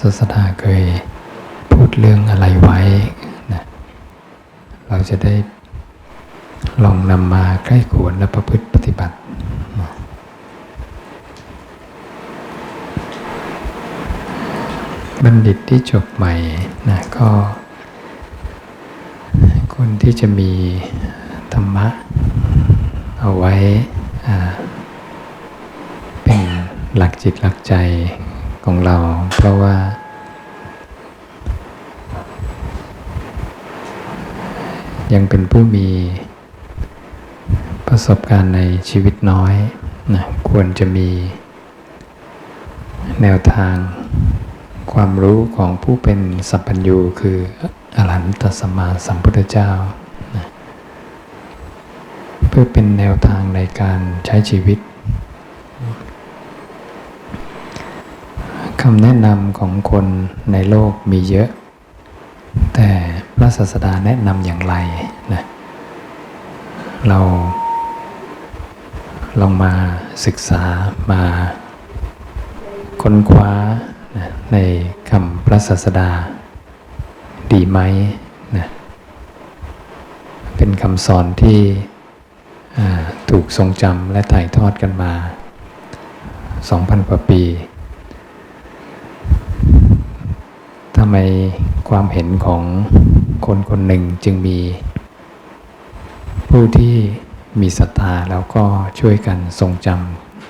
ศาสดาเคยพูดเรื่องอะไรไว้นะเราจะได้ลองนำมาใกล้ขวนและประพฤติปฏิบัติบัณฑิตที่จบใหม่นะก็คนที่จะมีธรรมะ เอาไว้เป็นหลักจิตหลักใจ ของเรา เพราะว่า ยังเป็นผู้มีประสบการณ์ในชีวิตน้อยนะควรจะมีแนวทางความรู้ของผู้เป็นสัพพัญญูคืออรหันตสัมมาสัมพุทธเจ้านะเพื่อเป็นแนวทางในการใช้ชีวิต คำแนะนำของคนในโลกมีเยอะ แต่พระศาสดาแนะนำอย่างไรนะเราลองมาศึกษามาค้นคว้าในคำพระศาสดา ดีไหมนะเป็นคำสอนที่ถูกทรงจำและถ่ายทอดกันมา 2,000 กว่าปี ทำไมความเห็นของคนคนหนึ่งจึงมี ผู้ที่มีศรัทธาแล้วก็ช่วยกันทรงจ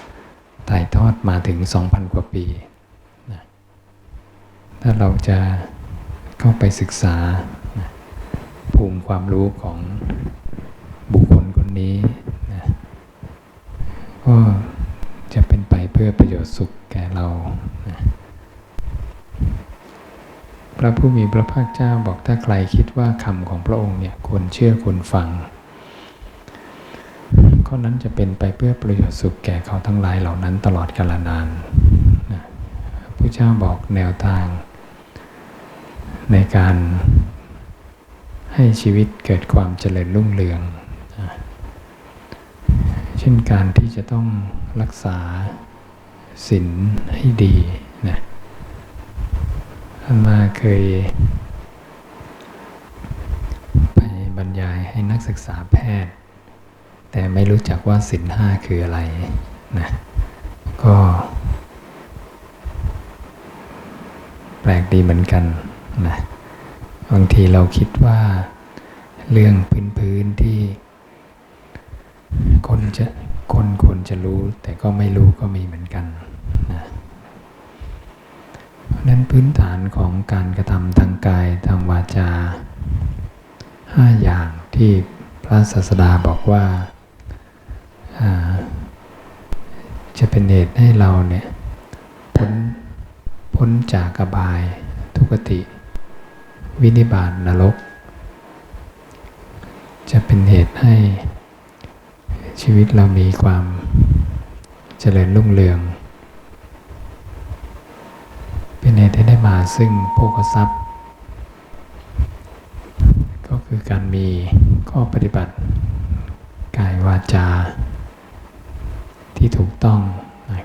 ำถ่ายทอดมาถึง 2,000 กว่าปีนะถ้าเราจะเข้าไปศึกษานะภูมิความรู้ของบุคคลคนนี้นะก็จะเป็นไปเพื่อประโยชน์สุขแก่เรานะ พระผู้มีพระภาคเจ้าบอกถ้าใครคิดว่าคำของพระองค์เนี่ยควรเชื่อควรฟัง ข้อนั้นจะเป็นไปเพื่อประโยชน์สุขแก่เขาทั้งหลายเหล่านั้นตลอดกาลนานนะพระเจ้าบอกแนวทาง ในการให้ชีวิตเกิดความเจริญรุ่งเรืองนะเช่นการที่จะต้องรักษาศีลให้ดี มาเคย ไปบรรยายให้นักศึกษาแพทย์ แต่ไม่รู้จักว่าสินห้าคืออะไรนะก็แปลกดีเหมือนกันนะบางทีเราคิดว่าเรื่องพื้นๆที่คนจะคนควรจะรู้แต่ก็ไม่รู้ก็มีเหมือนกันนะ นพื้นฐานของการกระทำทางกายทางวาจาห้าอย่างที่พระศาสดาบอกว่าอ่าจะเป็นเหตุให้เราเนี่ยพ้นพ้นจากอบายทุกติ วินิบาตนรก จะเป็นเหตุให้ชีวิตเรามีความเจริญรุ่งเรือง เป็นเหตุให้ได้มาซึ่งโภคทรัพย์ ก็คือการมีข้อปฏิบัติ กายวาจา ที่ถูกต้อง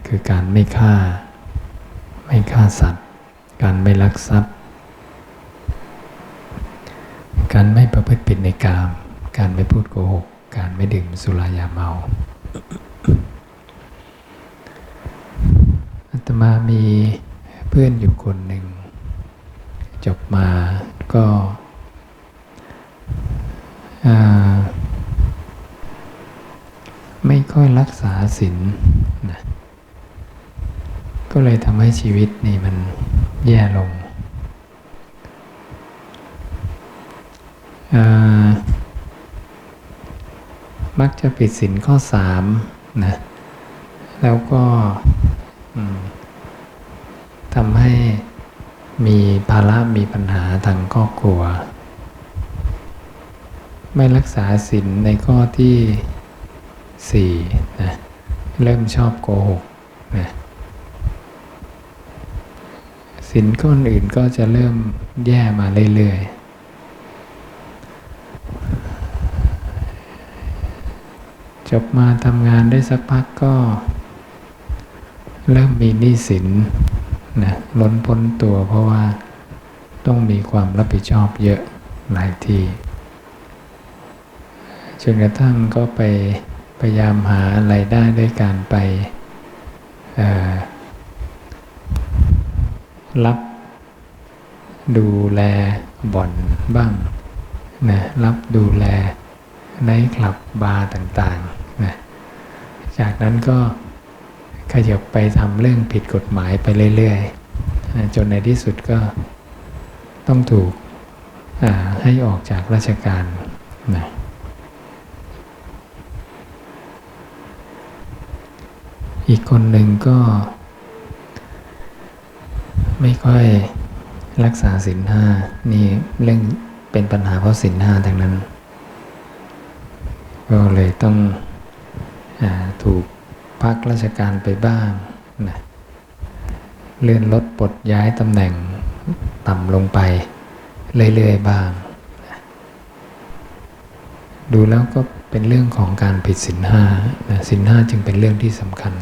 คือการไม่ฆ่า ไม่ฆ่าสัตว์ การไม่ลักทรัพย์ การไม่ประพฤติผิดในกาม การไม่พูดโกหก การไม่ดื่มสุรายาเมาอาตมามี พื่อนอยู่คนหนึ่ง จบมาก็ไม่ค่อยรักษาศีลนะก็เลยทำให้ชีวิตนี่มันแย่ลงอ่ามักจะผิดศีลข้อสามนะ แล้วก็อ ทำให้มีภาระมีปัญหาทางครอบครัว ไม่รักษาศีลในข้อที่สี่นะเริ่มชอบโกหกนะศีลข้ออื่นก็จะเริ่มแย่มาเรื่อยๆ จบมาทำงานได้สักพักก็ เริ่มมีหนี้สิน นะล้นพ้นตัวเพราะว่าต้องมีความรับผิดชอบเยอะหลายทีจนกระทั่งก็ไปพยายามหาอะไรได้ด้วยการไปรับดูแลบ่อนบ้างนะรับดูแลในคลับบาร์ต่างๆนะจากนั้นก็ ขยับไปทำเรื่องผิดกฎหมายไปเรื่อยๆจนในที่สุดก็ต้องถูกให้ออกจากราชการนะอีกคนหนึ่งก็ ไม่ค่อยรักษาศีลห้านี่เรื่องเป็นปัญหาเพราะศีลห้าทั้งนั้น ก็เลยต้องอถูก พักราชการไปบ้างนะเลื่อนลดปลดย้ายตำแหน่งต่ำลงไปเรื่อยๆบ้างนะดูแล้วก็เป็นเรื่องของการผิดศีลห้าศีลห้าจึงเป็นเรื่องที่สำคัญ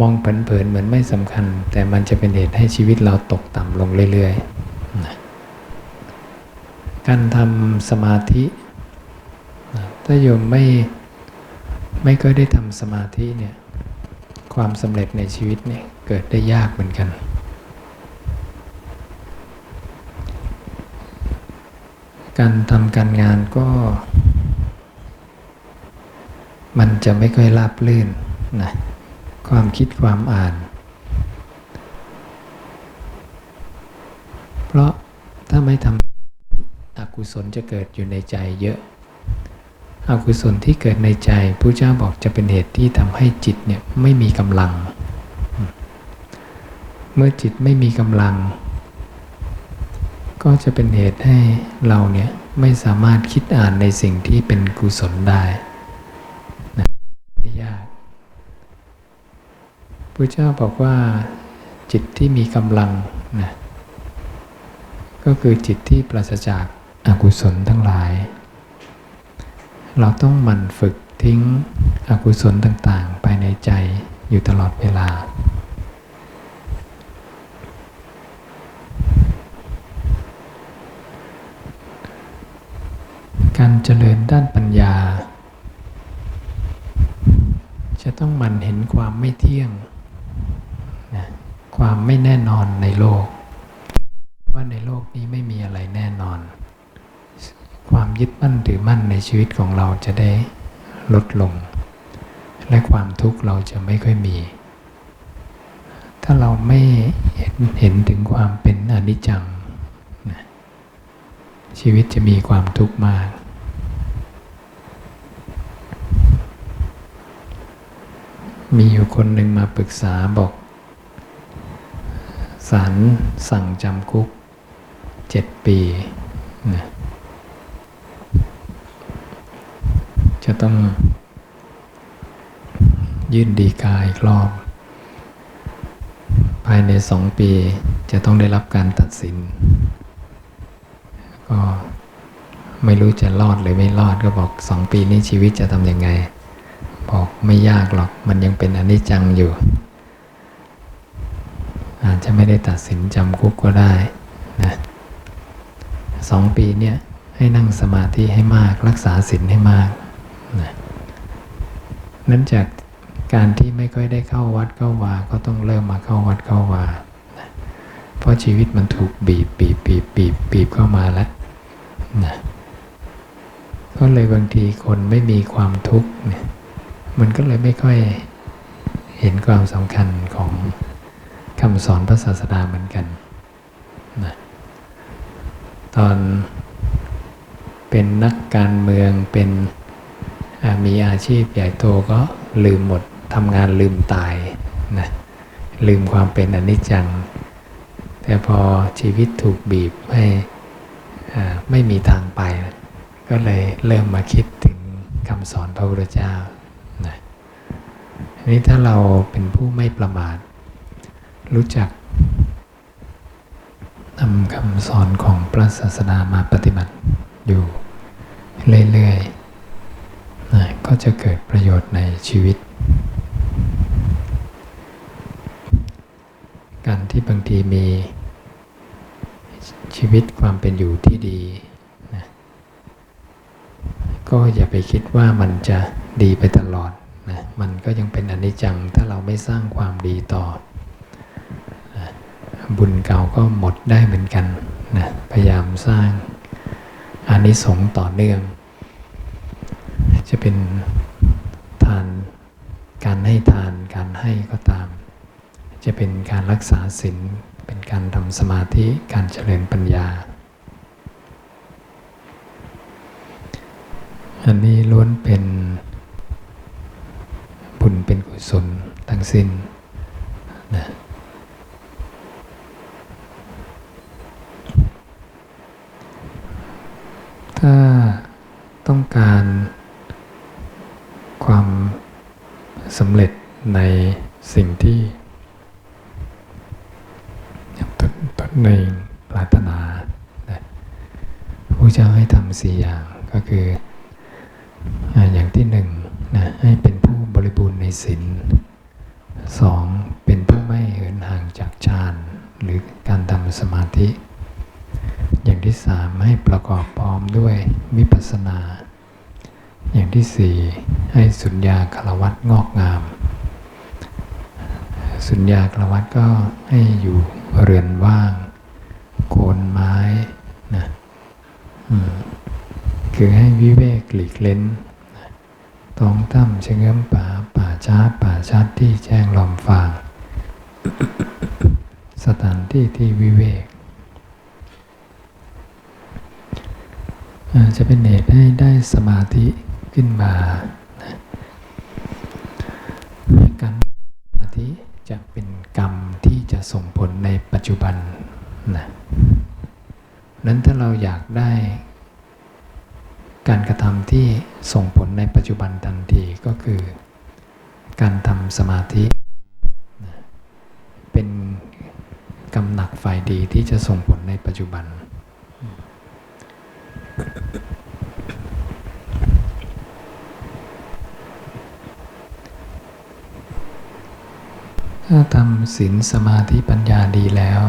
มองเผินๆเหมือนไม่สำคัญ แต่มันจะเป็นเหตุให้ชีวิตเราตกต่ำลงเรื่อยๆการทำสมาธิ ถ้าโยมไม่ ไม่ก็ได้ทำสมาธิเนี่ยความสำเร็จในชีวิตเนี่ยเกิดได้ยากเหมือนกัน การทำการงานก็ มันจะไม่ค่อยราบลื่นนะความคิดความอ่าน เพราะถ้าไม่ทำอกุศลจะเกิดอยู่ในใจเยอะ อกุศลที่เกิดในใจพระเจ้าบอกจะเป็นเหตุที่ทำให้จิตเนี่ยไม่มีกำลัง เมื่อจิตไม่มีกำลัง ก็จะเป็นเหตุให้เราเนี่ยไม่สามารถคิดอ่านในสิ่งที่เป็นกุศลได้พระเจ้าบอกว่าจิตที่มีกำลังนะก็คือจิตที่ปราศจากอากุศลทั้งหลาย เราต้องหมั่นฝึกทิ้งอกุศลต่างๆ ไปในใจอยู่ตลอดเวลา การเจริญด้านปัญญา จะต้องมันเห็นความไม่เที่ยงความไม่แน่นอนในโลก ว่าในโลกนี้ไม่มีอะไรแน่นอน ความยึดมั่นถือมั่นในชีวิตของเราจะได้ลดลง และความทุกข์เราจะไม่ค่อยมี ถ้าเราไม่เห็นเห็นถึงความเป็นอนิจจัง ชีวิตจะมีความทุกข์มาก มีอยู่คนหนึ่งมาปรึกษาบอกศาลสั่งจำคุกเจ็ดปีนะ จะต้องยื่นดีกายรอบ ภายในสองปีจะต้องได้รับการตัดสิน ก็ไม่รู้จะรอดหรือไม่รอดก็บอกสองปีนี้ชีวิตจะทำยังไง บอกไม่ยากหรอกมันยังเป็นอนิจจังอยู่ อาจจะไม่ได้ตัดสินจำคุกก็ได้นะสองปีเนี่ยให้นั่งสมาธิให้มากรักษาศีลให้มาก นะนั้นจากการที่ไม่ค่อยได้เข้าวัดเข้าวา ก็ต้องเริ่มมาเข้าวัดเข้าวานะเพราะชีวิตมันถูกบีบบีบบีบบีบบีบเข้ามาแล้วนะก็เลยบางทีคนไม่มีความทุกข์เนี่ยมันก็เลยไม่ค่อยเห็นความสำคัญของคำสอนพระศาสดาเหมือนกันนะตอนเป็นนักการเมืองเป็น มีอาชีพใหญ่โตก็ลืมหมดทำงานลืมตายนะลืมความเป็นอนิจจัง แต่พอชีวิตถูกบีบให้ไม่มีทางไป ก็เลยเริ่มมาคิดถึงคำสอนพระพุทธเจ้านะนี้ถ้าเราเป็นผู้ไม่ประมาท รู้จักนำคำสอนของพระศาสดามาปฏิบัติอยู่เรื่อยๆ ก็จะเกิดประโยชน์ในชีวิต การที่บางทีมีชีวิตความเป็นอยู่ที่ดีนะก็อย่าไปคิดว่ามันจะดีไปตลอดนะมันก็ยังเป็นอนิจจังถ้าเราไม่สร้างความดีต่อนะบุญเก่าก็หมดได้เหมือนกันนะพยายามสร้างอานิสงส์ต่อเนื่อง จะเป็นทานการให้ทานการให้ก็ตาม จะเป็นการรักษาศีลเป็นการทำสมาธิการเจริญปัญญา อันนี้ล้วนเป็นบุญเป็นกุศลทั้งสิ้นนะถ้าต้องการ ความสำเร็จในสิ่งที่ตนตนเองปรารถนานะพระเจ้าให้ทำสี่อย่างก็คืออ่าอย่างที่หนึ่งนะให้เป็นผู้บริบูรณ์ในศีลสองเป็นผู้ไม่เหินห่างจากฌานหรือการทำสมาธิ อย่างที่สามให้ประกอบพร้อมด้วยวิปัสสนา อย่างที่สี่ให้สุญญาคารวัตงอกงาม สุญญาคารวัตก็ให้อยู่เรือนว่าง โคนไม้นะคือให้วิเวกหลีกเล้นนะท้องถ้ำเชงเง้อมป่าป่าช้าป่าชัดที่แจ้งลอมฟาง สถานที่ที่วิเวกจะเป็นเหตุให้ได้สมาธิ ขึ้นมานะการสมาธิจะเป็นกรรมที่จะส่งผลในปัจจุบันนะนั้นถ้าเราอยากได้ การกระทำที่ส่งผลในปัจจุบันทันทีก็คือ การทำสมาธินะเป็นกำหนักฝ่ายดีที่จะส่งผลในปัจจุบัน ถ้าทำศีลสมาธิปัญญาดีแล้ว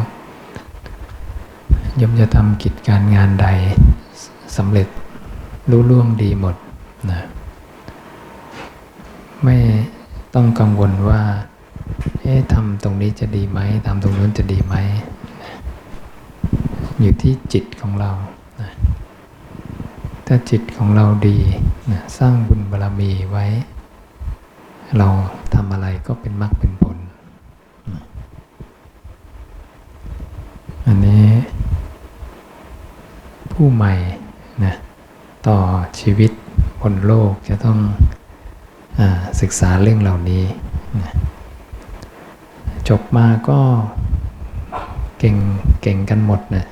ย่อมจะทำกิจการงานใดสำเร็จรู้ล่วงดีหมดนะไม่ต้องกังวลว่าเอ๊ะทำตรงนี้จะดีไหมทำตรงนู้นจะดีไหม อยู่ที่จิตของเรานะถ้าจิตของเราดีนะสร้างบุญบารรมีไว้ เราทำอะไรก็เป็นมรรคเป็นผล อันนี้ ผู้ใหม่นะต่อชีวิตบนโลกจะต้องอศึกษาเรื่องเหล่านี้นะจบมาก็เก่งเก่งกันหมดนะ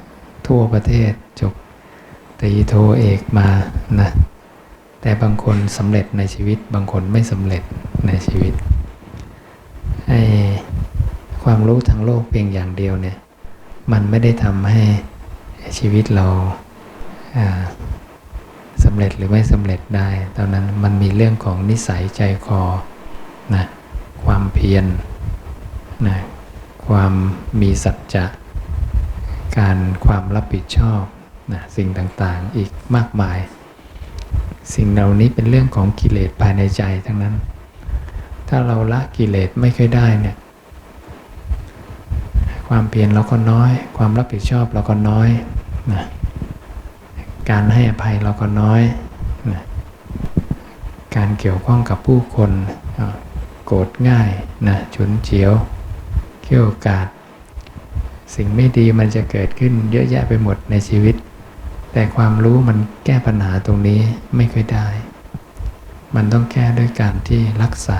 ทั่วประเทศจบตรีโทเอกมานะแต่บางคนสำเร็จในชีวิตบางคนไม่สำเร็จในชีวิตไอ้ความรู้ทางโลกเพียงอย่างเดียวเนี่ย มันไม่ได้ทำให้ชีวิตเรา สำเร็จหรือไม่สำเร็จได้ ตอนนั้นมันมีเรื่องของนิสัยใจคอนะความเพียรนะความมีสัจจะ การความรับผิดชอบนะสิ่งต่างๆอีกมากมาย สิ่งเหล่านี้เป็นเรื่องของกิเลสภายในใจทั้งนั้น ถ้าเราละกิเลสไม่ค่อยได้เนี่ยความเพียรเราก็น้อย ความรับผิดชอบเราก็น้อยนะ การให้อภัยเราก็น้อยนะการเกี่ยวข้องกับผู้คนโกรธง่ายนะฉุนเฉียวเขี่ยวกาดสิ่งไม่ดีมันจะเกิดขึ้นเยอะแยะไปหมดในชีวิต แต่ความรู้มันแก้ปัญหาตรงนี้ไม่ค่อยได้ มันต้องแก้ด้วยการที่รักษา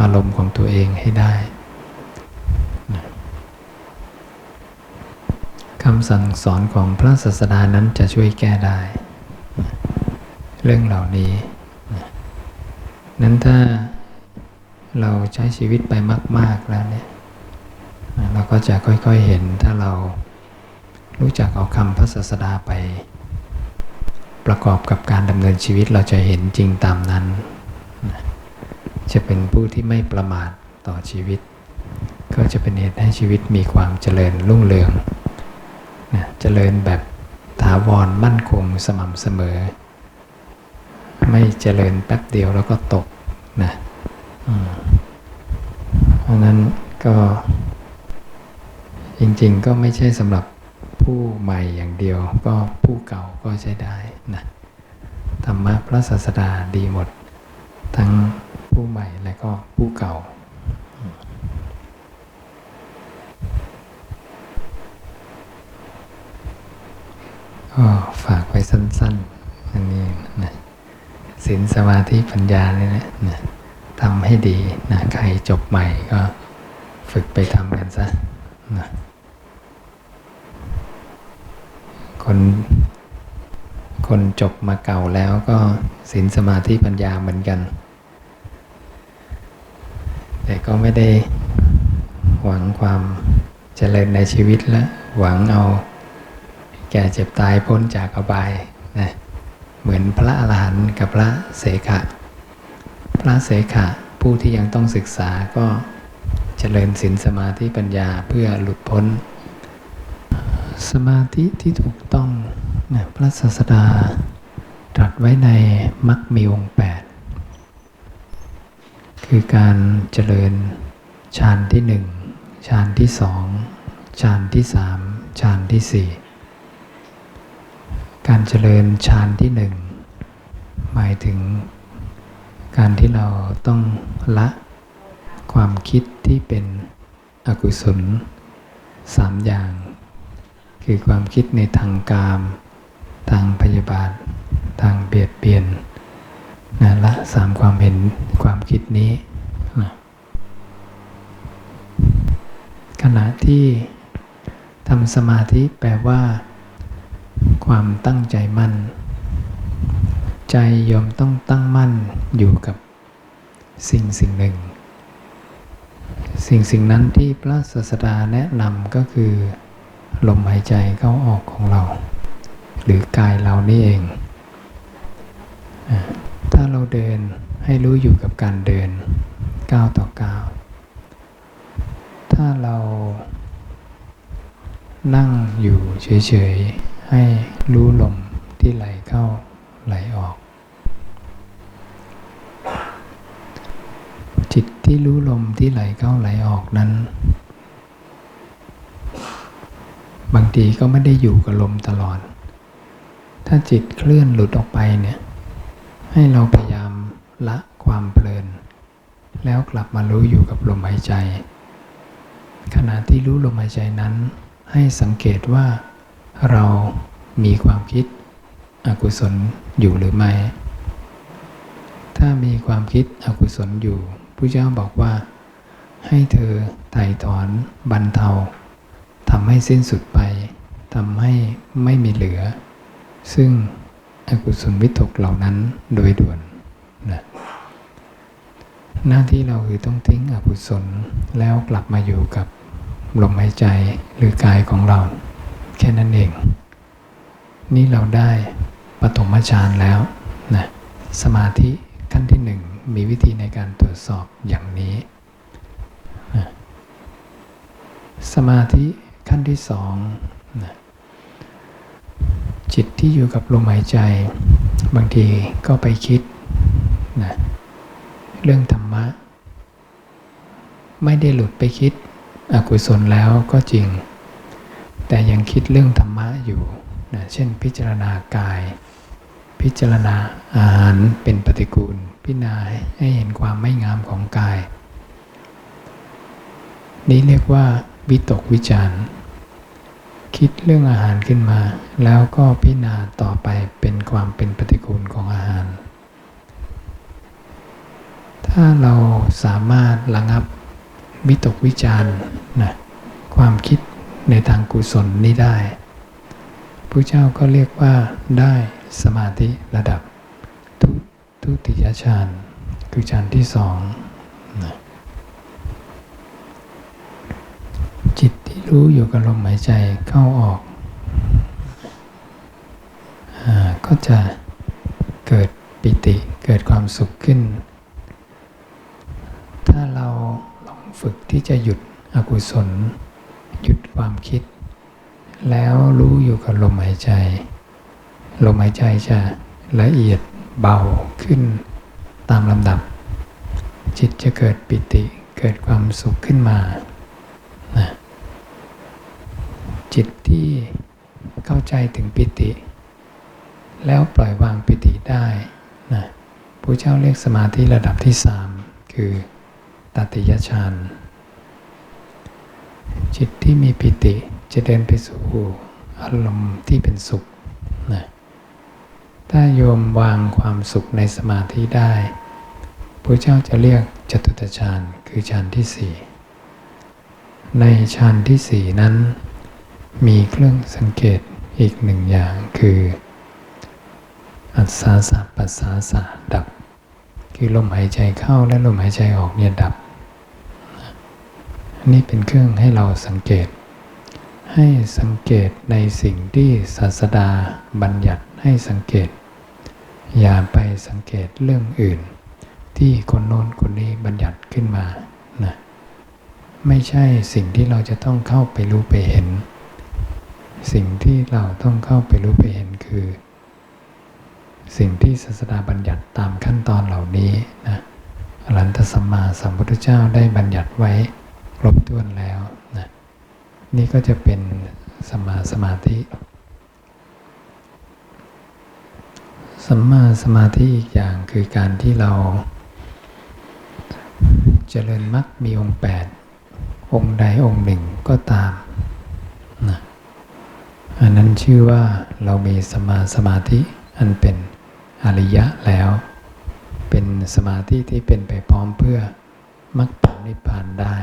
อารมณ์ของตัวเองให้ได้ำสั่งสอนของพระศาสดานั้นจะช่วยแก้ได้ เรื่องเหล่านี้ นั้นถ้าเราใช้ชีวิตไปมาก ๆแล้วเนี่ยเราก็จะค่อยๆเห็นถ้าเรารู้จักเอาคำพระศาสดาไป ประกอบกับการดำเนินชีวิตเราจะเห็นจริงตามนั้น จะเป็นผู้ที่ไม่ประมาทต่อชีวิตกก็จะเป็นเหตุให้ชีวิตมีความเจริญรุ่งเรือง นะเจริญแบบถาวรมั่นคงสม่ำเสมอ ไม่เจริญแป๊บเดียวแล้วก็ตกนะเพราะนั้นก็จริงๆก็ไม่ใช่สำหรับผู้ใหม่อย่างเดียว ก็ผู้เก่าก็ใช้ได้นะธรรมะพระศาสดาดีหมด ทั้งผู้ใหม่และก็ผู้เก่า ก็ฝากไว้สั้นๆอันนี้นะศีลสมาธิปัญญาเนี่ยนะนะทำให้ดีนะใครจบใหม่ก็ฝึกไปทำกันซะนะคนคนจบมาเก่าแล้วก็ศีลสมาธิปัญญาเหมือนกัน แต่ก็ไม่ได้หวังความเจริญในชีวิตแล้วหวังเอา แก่เจ็บตายพ้นจากอบายนะเหมือนพระอรหันต์กับพระเสขะ พระเสขะผู้ที่ยังต้องศึกษาก็เจริญศีลสมาธิปัญญาเพื่อหลุดพ้น สมาธิที่ถูกต้องนะพระศาสดาตรัสไว้ในมรรคมีองแปดคือการเจริญฌานที่หนึ่งฌานที่สองฌานที่สามฌานที่สี่ การเจริญฌานที่หนึ่งหมายถึงการที่เราต้องละความคิดที่เป็นอกุศลสามอย่าง คือความคิดในทางกาม ทางพยาบาท ทางเบียดเบียนนะละสามความเห็นความคิดนี้นะขณะที่ทำสมาธิแปลว่า ความตั้งใจมั่น ใจยอมต้องตั้งมั่นอยู่กับสิ่งสิ่งหนึ่ง สิ่งสิ่งนั้นที่พระศาสดาแนะนำก็คือ ลมหายใจเข้าออกของเรา หรือกายเรานี่เอง ถ้าเราเดินให้รู้อยู่กับการเดินก้าวต่อก้าวถ้าเรานั่งอยู่เฉยๆ ให้รู้ลมที่ไหลเข้าไหลออก จิตที่รู้ลมที่ไหลเข้าไหลออกนั้น บางทีก็ไม่ได้อยู่กับลมตลอด ถ้าจิตเคลื่อนหลุดออกไปเนี่ย ให้เราพยายามละความเพลิน แล้วกลับมารู้อยู่กับลมหายใจ ขณะที่รู้ลมหายใจนั้น ให้สังเกตว่า เรามีความคิดอกุศลอยู่หรือไม่ ถ้ามีความคิดอกุศลอยู่พระเจ้าบอกว่า ให้เธอไถ่ถอนบรรเทาทำให้สิ้นสุดไปทำให้ไม่มีเหลือ ซึ่งอกุศลวิตกเหล่านั้นโดยด่วนนะหน้าที่เราคือต้องทิ้งอกุศลแล้วกลับมาอยู่กับลมหายใจหรือกายของเรา แค่นั้นเอง นี่เราได้ปฐมฌานแล้วนะสมาธิขั้นที่หนึ่งมีวิธีในการตรวจสอบอย่างนี้นะสมาธิขั้นที่สองนะจิตที่อยู่กับลมหายใจ บางทีก็ไปคิดนะเรื่องธรรมะ ไม่ได้หลุดไปคิดอกุศลแล้วก็จริง แต่ยังคิดเรื่องธรรมะอยู่นะเช่นพิจารณากาย พิจารณาอาหารเป็นปฏิกูล พิจารณาให้เห็นความไม่งามของกาย นี้เรียกว่าวิตกวิจาร์คิดเรื่องอาหารขึ้นมา แล้วก็พิจารณาต่อไปเป็นความเป็นปฏิกูลของอาหาร ถ้าเราสามารถระงับวิตกวิจารณ์นะความคิด ในทางกุศลนี้ได้พระเจ้าก็เรียกว่าได้สมาธิระดับทุทุติยฌานคือฌานที่สองนะจิตที่รู้อยู่กับลมหายใจเข้าออกอก็จะเกิดปิติเกิดความสุขขึ้น ถ้าเราลองฝึกที่จะหยุดอกุศล หยุดความคิด แล้วรู้อยู่กับลมหายใจ ลมหายใจจะละเอียดเบาขึ้นตามลำดับ จิตจะเกิดปิติเกิดความสุขขึ้นมานะจิตที่เข้าใจถึงปิติ แล้วปล่อยวางปิติได้นะพระเจ้าเรียกสมาธิระดับที่สามคือตติยฌาน จิตที่มีปิติจะเดินไปสู่อารมณ์ที่เป็นสุขนะถ้าโยมวางความสุขในสมาธิได้พระเจ้าจะเรียกจตุตฌานคือฌานที่สี่ในฌานที่สี่นั้น มีเครื่องสังเกตอีกหนึ่งอย่างคือ อัศสาสะปัสสาสะดับ คือลมหายใจเข้าและลมหายใจออกเนี่ยดับ นนี้เป็นเครื่องให้เราสังเกต ให้สังเกตในสิ่งที่ศาสดาบัญญัติให้สังเกต อย่าไปสังเกตเรื่องอื่น ที่คนโน้นคนนี้บัญญัติขึ้นมานะไม่ใช่สิ่งที่เราจะต้องเข้าไปรู้ไปเห็น สิ่งที่เราต้องเข้าไปรู้ไปเห็นคือ สิ่งที่ศาสดาบัญญัติตามขั้นตอนเหล่านี้นะอรันตสัมมาสัมพุทธเจ้าได้บัญญัติไว้ ครบถ้วนแล้วนะนี่ก็จะเป็นสมมาสมาธิ สัมมาสมาธิอีกอย่างคือการที่เราเจริญมรรคมีองค์แปดองค์ใดองค์หนึ่งก็ตามนะอันนั้นชื่อว่าเรามีสมาสมาธิอันเป็นอริยะแล้ว เป็นสมาธิที่เป็นไปพร้อมเพื่อมรรคผลนิพพานได้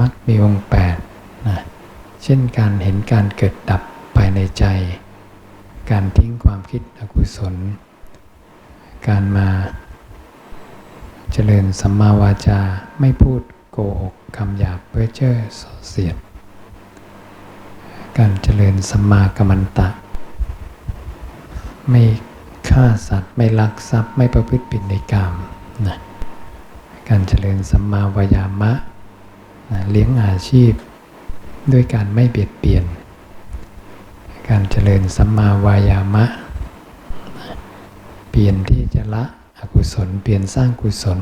มรรคมีองค์แปดนะเช่นการเห็นการเกิดดับภายในใจ การทิ้งความคิดอกุศล การมาเจริญสัมมาวาจาไม่พูดโกหกคำหยาบเพื่อเจ้อส่อเสียด การเจริญสัมมากัมมันตะ ไม่ฆ่าสัตว์ไม่ลักทรัพย์ไม่ประพฤติผิดในกามนะ การเจริญสัมมาวายามะนะเลี้ยงอาชีพ ด้วยการไม่เบียดเบียน การเจริญสัมมาวายามะนะเปลี่ยนที่จะละอกุศล เปลี่ยนสร้างกุศล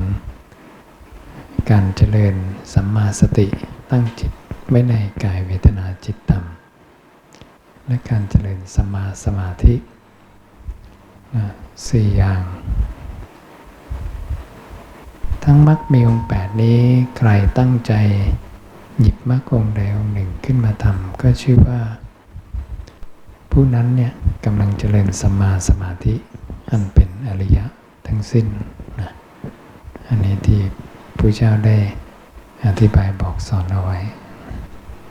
การเจริญสัมมาสติตั้งจิตไว้ในกายเวทนาจิตธรรมและการเจริญสมมาสมาธิสี่อย่าง ทั้งมรรคมีองค์แปดนี้ใครตั้งใจ หยิบมรรคองค์ใดองค์หนึ่งขึ้นมาทำก็ชื่อว่า ผู้นั้นเนี่ยกำลังเจริญสมมาสมาธิ อันเป็นอริยะทั้งสิ้นนะอันนี้ที่พระเจ้าได้อธิบายบอกสอนเอาไว้